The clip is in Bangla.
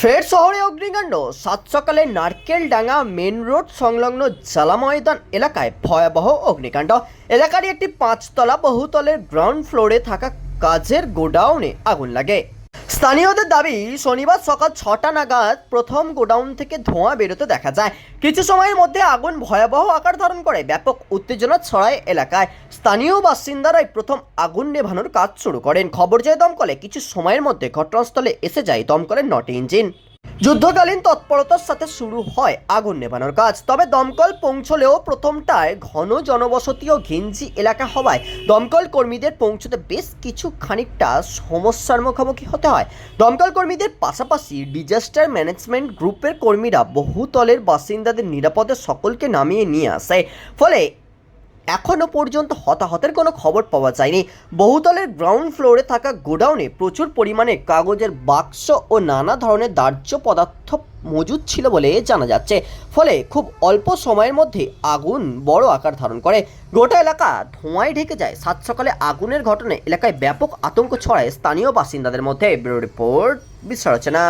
ফের শহরে অগ্নিকাণ্ড। সাত সকালে নারকেল ডাঙ্গা মেন রোড সংলগ্ন জালা ময়দান এলাকায় ভয়াবহ অগ্নিকাণ্ড। এলাকার একটি পাঁচতলা বহুতলের গ্রাউন্ড ফ্লোরে থাকা কাজের গোডাউনে আগুন লাগে। স্থানীয়দের দাবি, শনিবার সকাল ছটা নাগাদ প্রথম গোডাউন থেকে ধোঁয়া বেরোতে দেখা যায়। কিছু সময়ের মধ্যে আগুন ভয়াবহ আকার ধারণ করে ব্যাপক উত্তেজনা ছড়ায় এলাকায়। স্থানীয় বাসিন্দারাই প্রথম আগুন নেভানোর কাজ শুরু করেন। খবর যায় দমকলে কিছু সময়ের মধ্যে ঘটনাস্থলে এসে যায় দমকলের নটি ইঞ্জিন। যুদ্ধকালীন তৎপরতার সাথে শুরু হয় আগুন নেভানোর কাজ। তবে দমকল পৌঁছলেও প্রথমটায় ঘন জনবসতি ও ঘিঞ্জি এলাকা হওয়ায় দমকল কর্মীদের পৌঁছতে বেশ কিছু খানিকটা সমস্যার মুখোমুখি হতে হয়। দমকল কর্মীদের পাশাপাশি ডিজাস্টার ম্যানেজমেন্ট গ্রুপের কর্মীরা বহুতলের বাসিন্দাদের নিরাপদে সকলকে নামিয়ে নিয়ে আসে। ফলে এখনও পর্যন্ত হতাহতের কোনো খবর পাওয়া যায়নি। বহুতলের গ্রাউন্ড ফ্লোরে থাকা গোডাউনে প্রচুর পরিমাণে কাগজের বাক্স ও নানা ধরনের দাহ্য পদার্থ মজুদ ছিল বলে জানা যাচ্ছে। ফলে খুব অল্প সময়ের মধ্যে আগুন বড় আকার ধারণ করে। গোটা এলাকা ধোঁয়ায় ঢেকে যায়। সাত সকালে আগুনের ঘটনায় এলাকায় ব্যাপক আতঙ্ক ছড়ায় স্থানীয় বাসিন্দাদের মধ্যে। Bureau report বিশ্লেষণা